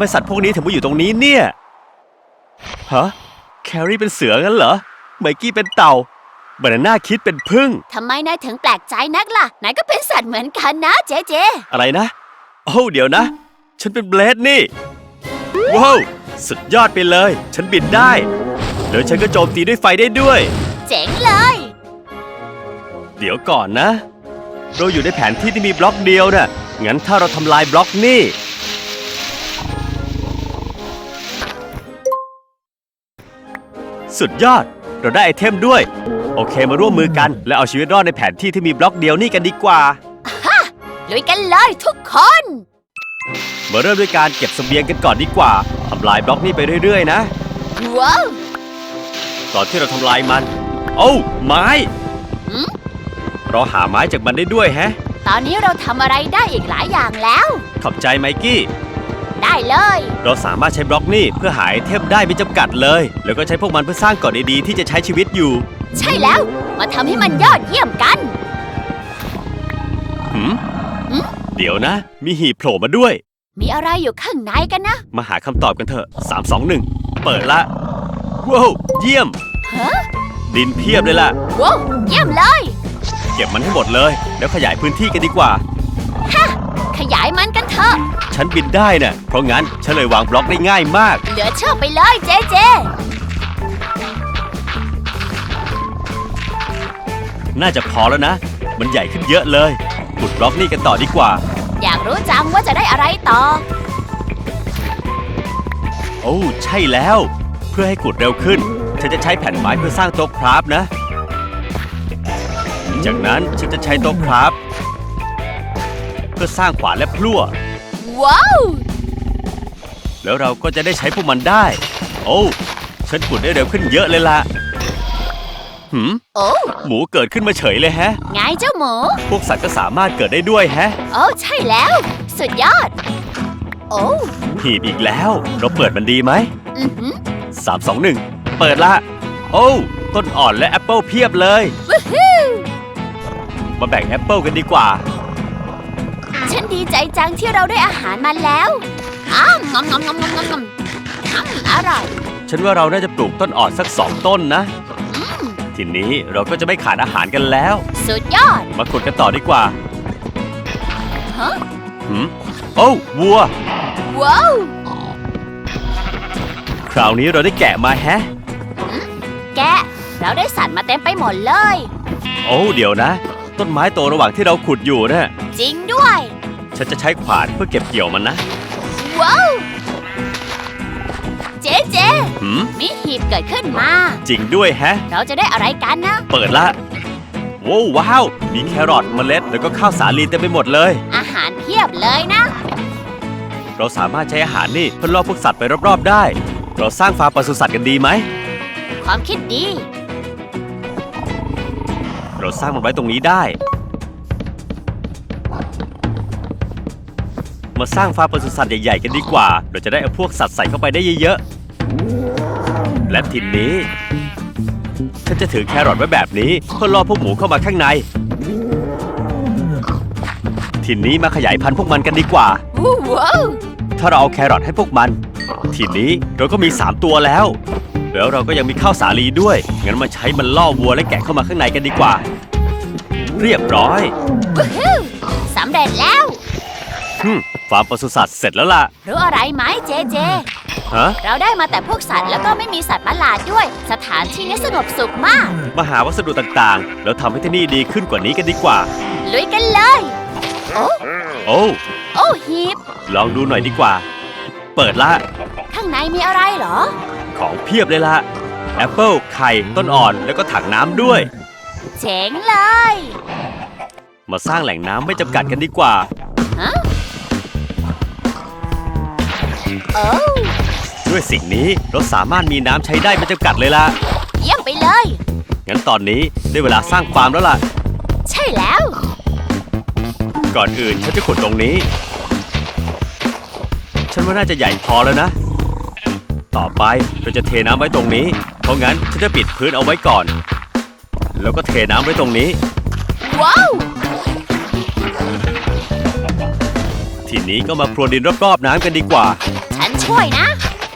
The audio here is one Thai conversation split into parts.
ไมสัตว์พวกนี้ถึงมาอยู่ตรงนี้เนี่ย ฮะ แครี่เป็นเสืองั้นเหรอ ไมกี้เป็นเต่าบานาน่าคิดเป็นพึ่ง ทำไมนายถึงแปลกใจนักล่ะ นายก็เป็นสัตว์เหมือนกันนะเจเจ อะไรนะ โอ้เดี๋ยวนะ ฉันเป็นเบลดนี่ ว้าว สุดยอดไปเลย ฉันบินได้ แล้วฉันก็โจมตีด้วยไฟได้ด้วย เจ๋งเลย เดี๋ยวก่อนนะ เราอยู่ในแผนที่ที่มีบล็อกเดียวน่ะ งั้นถ้าเราทำลายบล็อกนี่ สุดยอด เราได้ไอเทมด้วย โอเคมาร่วมมือกัน และเอาชีวิตรอดในแผนที่ที่มีบล็อกเดียวนี่กันดีกว่าลุยกันเลยทุกคน มาเริ่มด้วยการเก็บเสบียงกันก่อนดีกว่าทำลายบล็อกนี่ไปเรื่อยๆ นะ ว้าวตอนที่เราทำลายมัน โอ้าไม้หืมเราหาไม้จากมันได้ด้วยแฮะ ตอนนี้เราทำอะไรได้อีกหลายอย่างแล้ว ขอบใจไมกี้ ได้เลย เราสามารถใช้บล็อกนี่เพื่อหาไอเทมได้ไม่จำกัดเลย แล้วก็ใช้พวกมันเพื่อสร้างเกาะดีๆที่จะใช้ชีวิตอยู่ใช่แล้ว มาทำให้มันยอดเยี่ยมกัน หืมหืม เดี๋ยวนะ มีหีบโผล่มาด้วย มีอะไรอยู่ข้างในกันนะ มาหาคำตอบกันเถอะ 3 2 1 เปิดละ ว้าว เยี่ยม ฮะ ดินเพียบเลยล่ะ ว้าวเยี่ยมเลย เก็บมันให้หมดเลย แล้วขยายพื้นที่กันดีกว่า ขยายมันกันเถอะ ฉันบินได้น่ะ เพราะงั้นฉันเลยวางบล็อกได้ง่ายมาก เหลือเชื่อไปเลยเจเจ น่าจะพอแล้วนะ มันใหญ่ขึ้นเยอะเลยขุดบล็อกนี่กันต่อดีกว่า อยากรู้จังว่าจะได้อะไรต่อ โอ้ใช่แล้ว เพื่อให้ขุดเร็วขึ้น ฉันจะใช้แผ่นไม้เพื่อสร้างโต๊ะคราฟนะ จากนั้นฉันจะใช้โต๊ะคราฟเพื่อสร้างขวานและพลั่ว ว้าว แล้วเราก็จะได้ใช้พวกมันได้ โอ้ ฉันขุดได้เร็วขึ้นเยอะเลยล่ะหืม โอ้ หมูเกิดขึ้นมาเฉยเลยแฮะ ไงเจ้าหมู พวกสัตว์ก็สามารถเกิดได้ด้วยแฮะ โอ้ใช่แล้ว สุดยอด โอ้หีบอีกแล้ว เราเปิดมันดีไหม อือหือสามสองหนึ่ง เปิดละ โอ้ต้นอ่อนและแอปเปิลเพียบเลย วู้ฮู้มาแบ่งแอปเปิลกันดีกว่าฉัน ดีใจจังที่เราได้อาหารมาแล้วอ้าวงอมงอมงอมงอมงอมงอมอืมอร่อย ฉันว่าเราน่าจะปลูกต้นอ่อนสักสองต้นนะอืมทีนี้เราก็จะไม่ขาดอาหารกันแล้ว สุดยอด มาขุดกันต่อดีกว่าฮะหืมโอ้วัว ว้าว คราวนี้เราได้แกะมาแฮะ แกะ เราได้สัตว์มาเต็มไปหมดเลย โอ้เดี๋ยวนะ ต้นไม้โตระหว่างที่เราขุดอยู่นะจริงด้วย ฉันจะใช้ขวานเพื่อเก็บเกี่ยวมันนะ ว้าวเจ๊เจ๊หืม มีหีบเกิดขึ้นมา จริงด้วยแฮะ เราจะได้อะไรกันนะ เปิดละโว้วว้าว มีแครอทเมล็ด แล้วก็ข้าวสาลีเต็มไปหมดเลย อาหารเพียบเลยนะ เราสามารถใช้อาหารนี่เพื่อล่อพวกสัตว์ไปรอบๆได้ เราสร้างฟาร์มปศุสัตว์กันดีไหม ความคิดดี เราสร้างมันไว้ตรงนี้ได้ มาสร้างฟาร์มปศุสัตว์ใหญ่ๆกันดีกว่า เราจะได้เอาพวกสัตว์ใส่เข้าไปได้เยอะๆ และทีนี้ ฉันจะถือแครอทไว้แบบนี้เพื่อล่อพวกหมูเข้ามาข้างใน ทีนี้มาขยายพันธุ์พวกมันกันดีกว่าว้าวถ้าเราเอาแครอทให้พวกมัน ทีนี้เราก็มี 3 ตัวแล้ว แล้วเราก็ยังมีข้าวสาลีด้วย งั้นมาใช้มันล่อวัวและแกะเข้ามาข้างในกันดีกว่า เรียบร้อย วู้ฮู้สำเร็จแล้ว ฮึมฟาร์มปศุสัตว์เสร็จแล้วล่ะ รู้อะไรไหมเจเจ ฮะ เราได้มาแต่พวกสัตว์แล้วก็ไม่มีสัตว์ประหลาดด้วย สถานที่นี้สงบสุขมาก มาหาวัสดุต่างๆ แล้วทำให้ที่นี่ดีขึ้นกว่านี้กันดีกว่า ลุยกันเลย โอ้โอ้ โอ้ฮีบลองดูหน่อยดีกว่า เปิดละ ข้างในมีอะไรเหรอ ของเพียบเลยละแอปเปิลไข่ ต้นอ่อน แล้วก็ถังน้ำด้วย เจ๋งเลย มาสร้างแหล่งน้ำไม่จำกัดกันดีกว่า ฮะ ด้วยสิ่งนี้เราสามารถมีน้ำใช้ได้ไม่จำกัดเลยล่ะ เยี่ยมไปเลย งั้นตอนนี้ได้เวลาสร้างฟาร์มแล้วล่ะ ใช่แล้ว ก่อนอื่นฉันจะขุดตรงนี้ ฉันว่าน่าจะใหญ่พอแล้วนะ ต่อไปเราจะเทน้ำไว้ตรงนี้ เพราะงั้นฉันจะปิดพื้นเอาไว้ก่อน แล้วก็เทน้ำไว้ตรงนี้ ว้าวทีนี้ก็มาพรวนดินรอบๆน้ำกันดีกว่าฉัน ช่วยนะ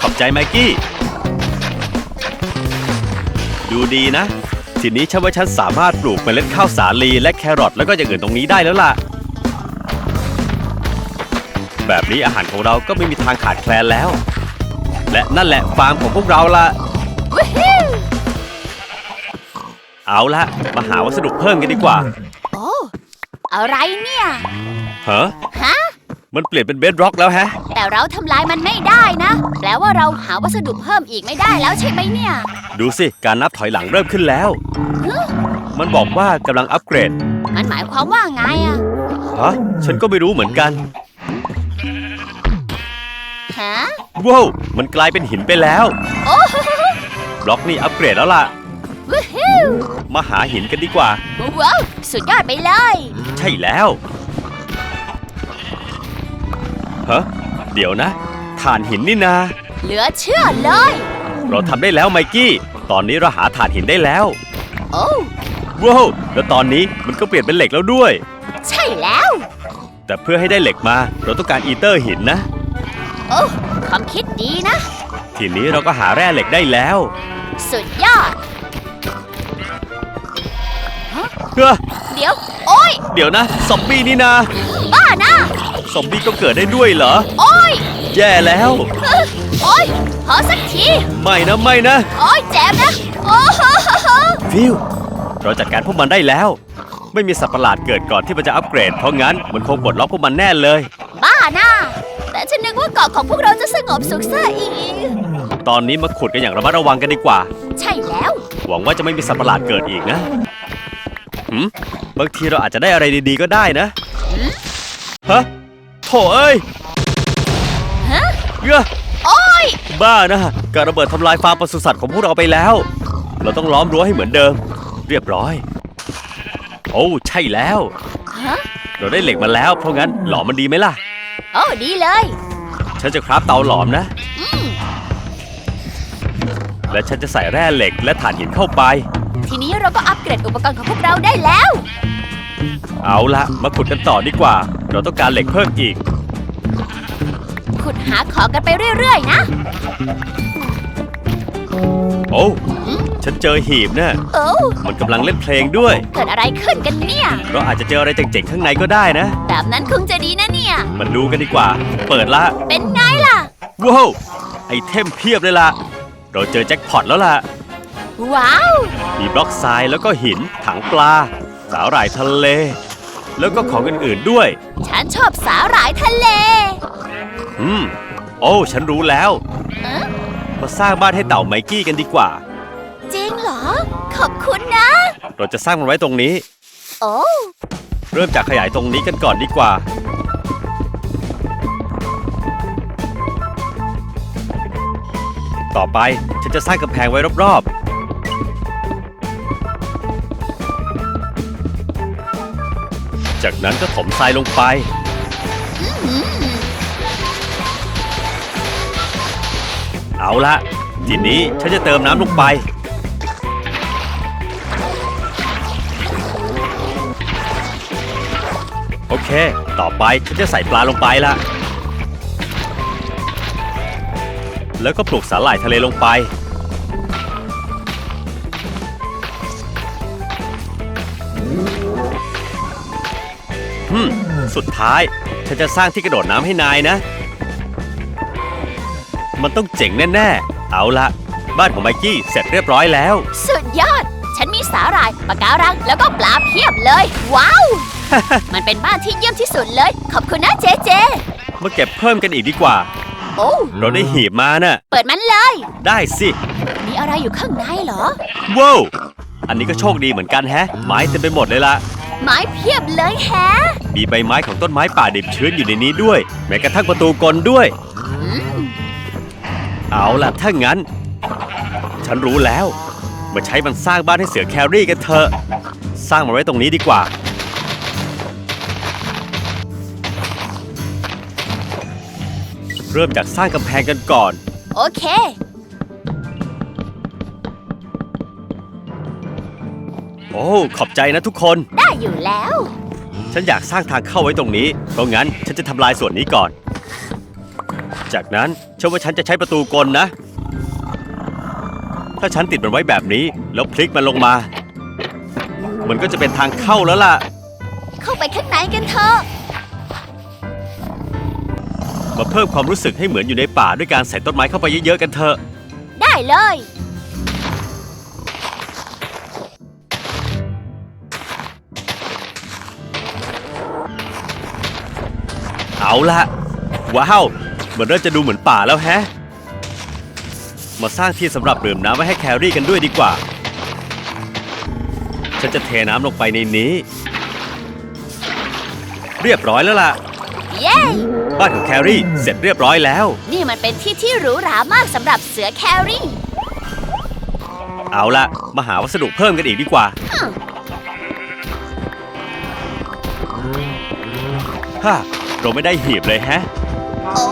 ขอบใจไมกี้ ดูดีนะ ทีนี้ฉันว่าฉันสามารถปลูกเมล็ดข้าวสาลีและแครอทแล้วก็อย่างอื่นตรงนี้ได้แล้วล่ะ แบบนี้อาหารของเราก็ไม่มีทางขาดแคลนแล้ว และนั่นแหละฟาร์มของพวกเราละวู้ฮู้เอาละมาหาวัสดุเพิ่มกันดีกว่า โอ้ อะไรเนี่ย ฮะ ฮะ มันเปลี่ยนเป็นเบดร็อกแล้วแฮะ แต่เราทำลายมันไม่ได้นะ แปลว่าเราหาวัสดุเพิ่มอีกไม่ได้แล้วใช่ไหมเนี่ย ดูสิ การนับถอยหลังเริ่มขึ้นแล้ว มันบอกว่ากำลังอัปเกรด มันหมายความว่าไงอะฮะ ฉันก็ไม่รู้เหมือนกัน ฮะ ว้าว มันกลายเป็นหินไปแล้ว โอ้บล็อกนี่อัปเกรดแล้วล่ะ วู้ฮู้มาหาหินกันดีกว่า ว้าว สุดยอดไปเลย ใช่แล้ว ฮะเดี๋ยวนะถ่านหินนี่นา เหลือเชื่อเลย เราทำได้แล้วไมกี้ ตอนนี้เราหาถ่านหินได้แล้ว โอ้ ว้าวแล้วตอนนี้มันก็เปลี่ยนเป็นเหล็กแล้วด้วย ใช่แล้ว แต่เพื่อให้ได้เหล็กมา เราต้องการอีเตอร์หินนะ โอ้ความคิดดีนะ ทีนี้เราก็หาแร่เหล็กได้แล้วสุดยอด เฮ้อเดี๋ยว โอ้ยเดี๋ยวนะซอมบี้นี่นา บ้านะ ซอมบี้ก็เกิดได้ด้วยเหรอ โอ้ยแย่แล้วโอ้ยขอสักที ไม่นะไม่นะ โอ้ยเจ็บนะ โอ้โหฟิว เราจัดการพวกมันได้แล้ว ไม่มีสัตว์ประหลาดเกิดก่อนที่มันจะอัปเกรด เพราะงั้นมันคงปลดล็อกพวกมันแน่เลย บ้านะแต่ฉันนึกว่าเกาะของพวกเราจะสงบสุขซะอีก ตอนนี้มาขุดกันอย่างระมัดระวังกันดีกว่า ใช่แล้ว หวังว่าจะไม่มีสัตว์ประหลาดเกิดอีกนะหืมบางทีเราอาจจะได้อะไรดีๆก็ได้นะหืมฮะ โถเอ้ยฮะเอ้อโอ้ยบ้านะการระเบิดทำลายฟาร์มปศุสัตว์ของพวกเราไปแล้ว เราต้องล้อมรั้วให้เหมือนเดิม เรียบร้อย โอ้ใช่แล้ว ฮะเราได้เหล็กมาแล้ว เพราะงั้นหลอมมันดีไหมล่ะ โอ้ดีเลย ฉันจะคราฟเตาหลอมนะอืมและฉันจะใส่แร่เหล็กและถ่านหินเข้าไป ทีนี้เราก็อัปเกรดอุปกรณ์ของพวกเราได้แล้ว เอาละมาขุดกันต่อดีกว่า เราต้องการเหล็กเพิ่มอีก ขุดหาของกันไปเรื่อยๆนะ โอ้ ฉันเจอหีบนะโอ้มันกำลังเล่นเพลงด้วย เกิดอะไรขึ้นกันเนี่ย เราอาจจะเจออะไรเจ๋งๆข้างในก็ได้นะ แบบนั้นคงจะดีนะเนี่ย มันดูกันดีกว่า เปิดละ เป็นไงล่ะ ว้าวไอเทมเพียบเลยล่ะ เราเจอแจ็คพอตแล้วล่ะ ว้าว มีบล็อกทรายแล้วก็หิน ถังปลา สาหร่ายทะเล แล้วก็ของอื่นๆด้วย ฉันชอบสาหร่ายทะเล อืม โอ้ ฉันรู้แล้วเอ๊ะมาสร้างบ้านให้เต่าไมกี้กันดีกว่า จริงเหรอ ขอบคุณนะ เราจะสร้างมันไว้ตรงนี้ โอ้ เริ่มจากขยายตรงนี้กันก่อนดีกว่า ต่อไปฉันจะสร้างกำแพงไว้รอบๆ จากนั้นก็ถมทรายลงไป เอาละทีนี้ฉันจะเติมน้ำลงไป โอเค ต่อไปฉันจะใส่ปลาลงไปละแล้วก็ปลูกสาหร่ายทะเลลงไป ฮึมสุดท้าย ฉันจะสร้างที่กระโดดน้ำให้นายนะ มันต้องเจ๋งแน่ๆ เอาละ บ้านของไมกี้เสร็จเรียบร้อยแล้ว สุดยอด ฉันมีสาหร่ายปะการัง แล้วก็ปลาเพียบเลย ว้าว มันเป็นบ้านที่เยี่ยมที่สุดเลย ขอบคุณนะเจเจ มาเก็บเพิ่มกันอีกดีกว่า โอ้เราได้หีบมาน่ะ เปิดมันเลย ได้สิ มีอะไรอยู่ข้างในเหรอ ว้าว อันนี้ก็โชคดีเหมือนกันแฮะ ไม้เต็มไปหมดเลยละไม้เพียบเลยแฮะ มีใบไม้ของต้นไม้ป่าดิบชื้นอยู่ในนี้ด้วย แม้กระทั่งประตูกลด้วยอืมเอาล่ะถ้างั้น ฉันรู้แล้ว มาใช้มันสร้างบ้านให้เสือแครี่กันเถอะ สร้างมันไว้ตรงนี้ดีกว่า เริ่มจากสร้างกำแพงกันก่อน โอเค โอ้ ขอบใจนะทุกคน ได้อยู่แล้ว ฉันอยากสร้างทางเข้าไว้ตรงนี้ เพราะงั้นฉันจะทำลายส่วนนี้ก่อน จากนั้นเชื่อว่าฉันจะใช้ประตูกลนะ ถ้าฉันติดมันไว้แบบนี้ แล้วพลิกมันลงมา มันก็จะเป็นทางเข้าแล้วล่ะ เข้าไปข้างในกันเถอะมาเพิ่มความรู้สึกให้เหมือนอยู่ในป่าด้วยการใส่ต้นไม้เข้าไปเยอะๆกันเถอะ ได้เลย ละว้าวมันเริ่มจะดูเหมือนป่าแล้วแฮะ มาสร้างที่สำหรับดื่มน้ำไว้ให้แครี่กันด้วยดีกว่า ฉันจะเทน้ำลงไปในนี้ เรียบร้อยแล้วล่ะ เย้ บ้านของแครี่เสร็จเรียบร้อยแล้ว นี่มันเป็นที่ที่หรูหรามากสำหรับเสือแครี่ เอาละมาหาวัสดุเพิ่มกันอีกดีกว่า ฮ่า เราไม่ได้หีบเลยแฮะ โอ้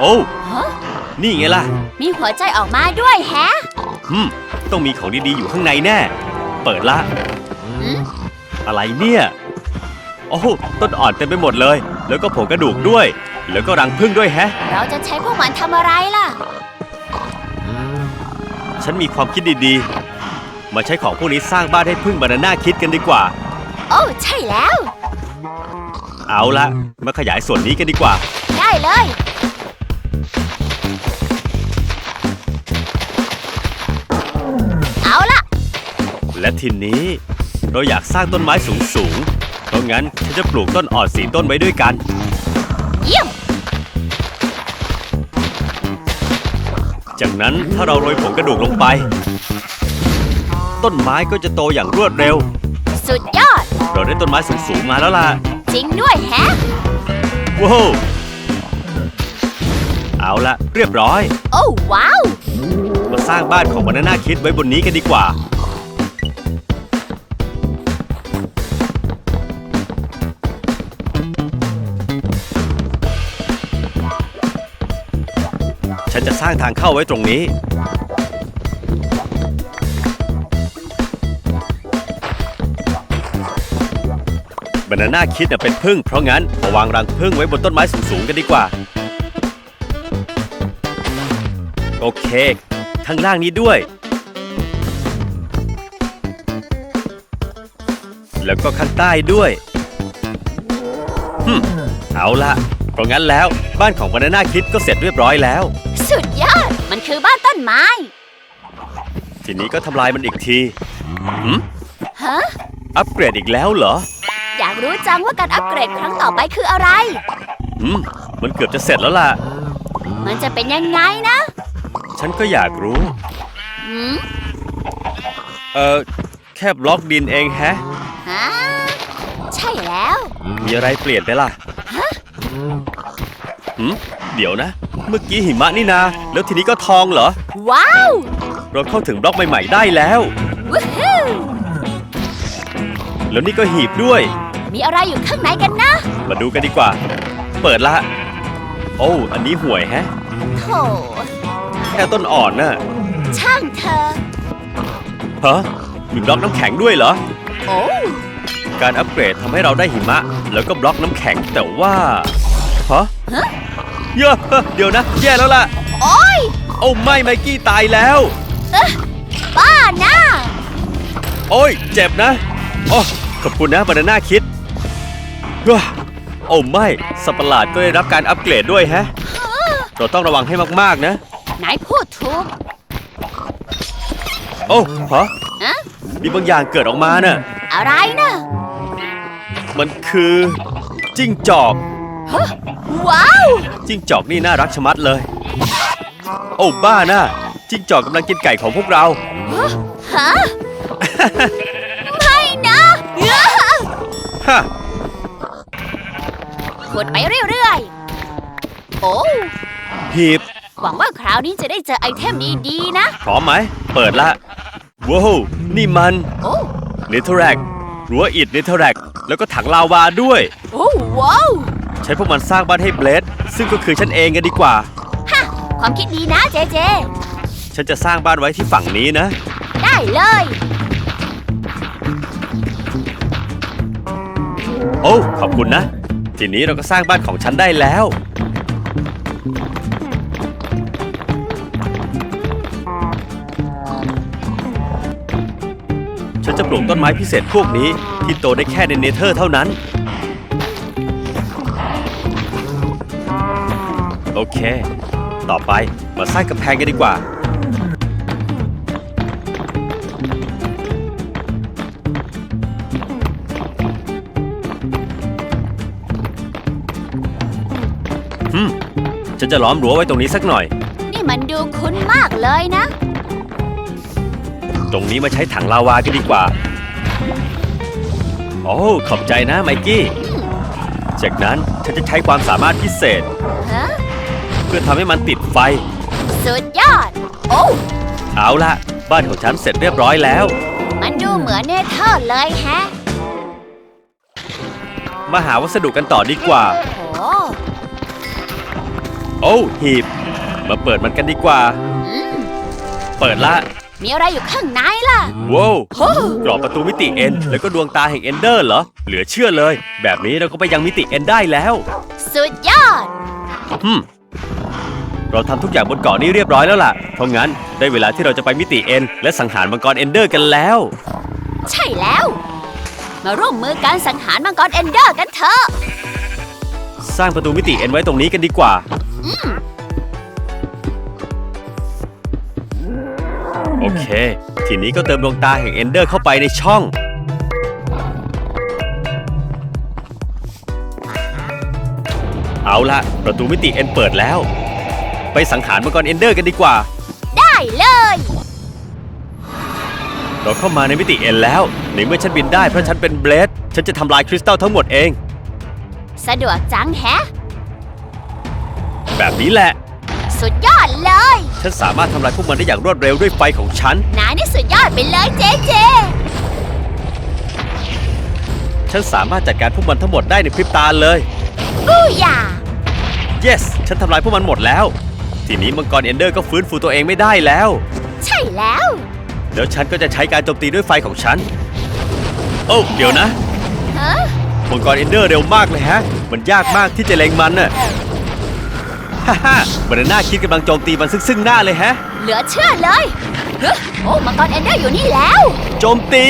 โอ้ฮะนี่ไงล่ะมีหัวใจออกมาด้วยแฮะอืมต้องมีของดีๆอยู่ข้างในแน่ เปิดละอืมอะไรเนี่ย โอ้โหต้นอ่อนเต็มไปหมดเลย แล้วก็ผงกระดูกด้วย แล้วก็รังผึ้งด้วยแฮะ เราจะใช้พวกมันทำอะไรล่ะ ฉันมีความคิดดีๆ มาใช้ของพวกนี้สร้างบ้านให้พึ่งบานาน่าคิดกันดีกว่า โอ้ ใช่แล้ว เอาละมาขยายส่วนนี้กันดีกว่า ได้เลย เอาล่ะและทีนี้เราอยากสร้างต้นไม้สูงๆเพราะงั้นฉันจะปลูกต้นอ่อนสีต้นไว้ด้วยกัน เยี่ยม จากนั้นถ้าเราโรยผงกระดูกลงไป ต้นไม้ก็จะโตอย่างรวดเร็ว สุดยอด เราได้ต้นไม้สูงๆมาแล้วล่ะ จริงด้วยแฮะ ว้าวเอาละเรียบร้อย โอ้ว้าว มาสร้างบ้านของบานาน่าคิดไว้บนนี้กันดีกว่า ฉันจะสร้างทางเข้าไว้ตรงนี้ บานาน่าคิดเป็นพึ่งเพราะงั้นมาวางรังพึ่งไว้บนต้นไม้สูงๆกันดีกว่า โอเค ข้างล่างนี้ด้วย แล้วก็ข้างใต้ด้วยฮึมเอาละเพราะงั้นแล้วบ้านของบานาน่าคิดก็เสร็จเรียบร้อยแล้ว สุดยอด มันคือบ้านต้นไม้ ทีนี้ก็ทำลายมันอีกทีหืมฮะอัปเกรดอีกแล้วเหรอ อยากรู้จังว่าการอัปเกรดครั้งต่อไปคืออะไรหืมมันเกือบจะเสร็จแล้วล่ะ มันจะเป็นยังไงนะ ฉันก็อยากรู้หืมเออแค่บล็อกดินเองแฮะ ฮะใช่แล้ว มีอะไรเปลี่ยนไปล่ะหืมเดี๋ยวนะ เมื่อกี้หิมะนี่นา แล้วทีนี้ก็ทองเหรอ ว้าวเราเข้าถึงบล็อกใหม่ๆได้แล้ว วู้ฮู้ แล้วนี่ก็หีบด้วย มีอะไรอยู่ข้างในกันนะมาดูกันดีกว่า เปิดละ โอ้อันนี้ห่วยแฮะ โถแค่ต้นอ่อนน่ะช่างเธอ ฮะมีบล็อกน้ำแข็งด้วยเหรอ โอ้การอัปเกรดทำให้เราได้หิมะ แล้วก็บล็อกน้ำแข็งแต่ว่าฮะฮะเยอะเดี๋ยวนะ แย่แล้วล่ะ โอ้ยโอ้ไม่ไมกี้ตายแล้วบ้านะ โอ้ย เจ็บนะ โอ้ขอบคุณนะบานาน่าคิดว้า โอ้ไม่สัตว์ประหลาดก็ได้รับการอัปเกรดด้วยแฮะ เราต้องระวังให้มาก ๆ นะ นายพูดถูกโอ้ฮะฮะมีบางอย่างเกิดออกมาน่ะ อะไรนะมันคือจิ้งจอกว้าว จิ้งจอกนี่น่ารักชะมัดเลย โอ้บ้าน่ะจิ้งจอกกำลังกินไก่ของพวกเรา ฮะ ไม่นะเอ้อฮะ ขุดไปเรื่อยๆ โอ้หีบ หวังว่าคราวนี้จะได้เจอไอเทมดีๆนะ พร้อมไหม เปิดละว้าวนี่มันโอ้เนเธอร์แรกรั้วอิฐเนเธอร์แรกแล้วก็ถังลาวาด้วย โอ้ว้าวใช้พวกมันสร้างบ้านให้เบลดซึ่งก็คือฉันเองกันดีกว่า ฮะ ความคิดดีนะเจเจ ฉันจะสร้างบ้านไว้ที่ฝั่งนี้นะ ได้เลย โอ้ ขอบคุณนะ ทีนี้เราก็สร้างบ้านของฉันได้แล้ว ฉันจะปลูกต้นไม้พิเศษพวกนี้ ที่โตได้แค่ในเนเธอร์เท่านั้น โอเค ต่อไปมาสร้างกำแพงกันดีกว่า นจะล้อมรั้วไว้ตรงนี้สักหน่อย นี่มันดูคุ้นมากเลยนะ ตรงนี้มาใช้ถังลาวากันดีกว่า โอ้ ขอบใจนะไมกี้ จากนั้นฉันจะใช้ความสามารถพิเศษ ฮะ เพื่อทำให้มันติดไฟ สุดยอด โอ้ เอาละบ้านของฉันเสร็จเรียบร้อยแล้ว มันดูเหมือนเนเธอร์เลยแฮะมาหาวัสดุกันต่อดีกว่า โอ้ โอ้หีบ มาเปิดมันกันดีกว่า อืมเปิดละมีอะไรอยู่ข้างในล่ะว้าวโอ้กรอบประตูมิติเอ็น แล้วก็ดวงตาแห่งเอนเดอร์เหรอ เหลือเชื่อเลย แบบนี้เราก็ไปยังมิติเอ็นได้แล้ว สุดยอดฮึมเราทำทุกอย่างบนเกาะนี้เรียบร้อยแล้วล่ะ เพราะงั้นได้เวลาที่เราจะไปมิติเอ็น และสังหารมังกรเอนเดอร์กันแล้ว ใช่แล้ว มาร่วมมือการสังหารมังกรเอนเดอร์กันเถอะ สร้างประตูมิติเอ็นไว้ตรงนี้กันดีกว่าอืม โอเค ทีนี้ก็เติมดวงตาแห่งเอนเดอร์เข้าไปในช่อง เอาละประตูมิติเอ็นเปิดแล้ว ไปสังหารมังกรเอนเดอร์กันดีกว่า ได้เลย เราเข้ามาในมิติเอ็นแล้วในเมื่อฉันบินได้เพราะฉันเป็นเบลดฉันจะทำลายคริสตัลทั้งหมดเอง สะดวกจังแฮะ แบบนี้แหละ สุดยอดเลย ฉันสามารถทำลายพวกมันได้อย่างรวดเร็วด้วยไฟของฉัน นายนี่สุดยอดไปเลยเจเจ ฉันสามารถจัดการพวกมันทั้งหมดได้ในพริบตาเลย บูยา yes ฉันทำลายพวกมันหมดแล้ว ทีนี้มังกรเอนเดอร์ก็ฟื้นฟูตัวเองไม่ได้แล้ว ใช่แล้ว แล้วฉันก็จะใช้การโจมตีด้วยไฟของฉัน โอ้เดี๋ยวนะ ฮะ มังกรเอนเดอร์เร็วมากเลยฮะ มันยากมากที่จะเล็งมันน่ะฮ่าฮ่า บานาน่าคิดกำลังโจมตีมันซึ่งซึ่งหน้าเลยฮะ เหลือเชื่อเลยเฮ้ยโอ้มังกรเอนเดอร์อยู่นี่แล้ว โจมตี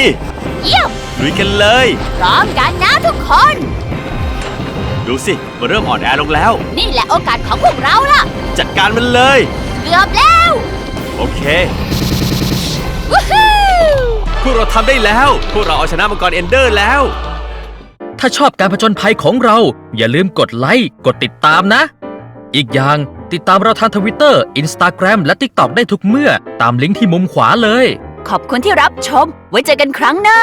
เยี่ยมลุยกันเลย พร้อมกันนะทุกคน ดูสิมันเริ่มอ่อนแอลงแล้ว นี่แหละโอกาสของพวกเราล่ะ จัดการมันเลย เกือบแล้วโอเค วู้ฮู้พวกเราทำได้แล้ว พวกเราเอาชนะมังกรเอนเดอร์แล้ว ถ้าชอบการผจญภัยของเรา อย่าลืมกดไลค์ กดติดตามนะ อีกอย่างติดตามเราทางทวิตเตอร์อินสตาแกรมและ t ิ k t o k ได้ทุกเมื่อตามลิงก์ที่มุมขวาเลย ขอบคุณที่รับชม ไว้เจอกันครั้งหน้า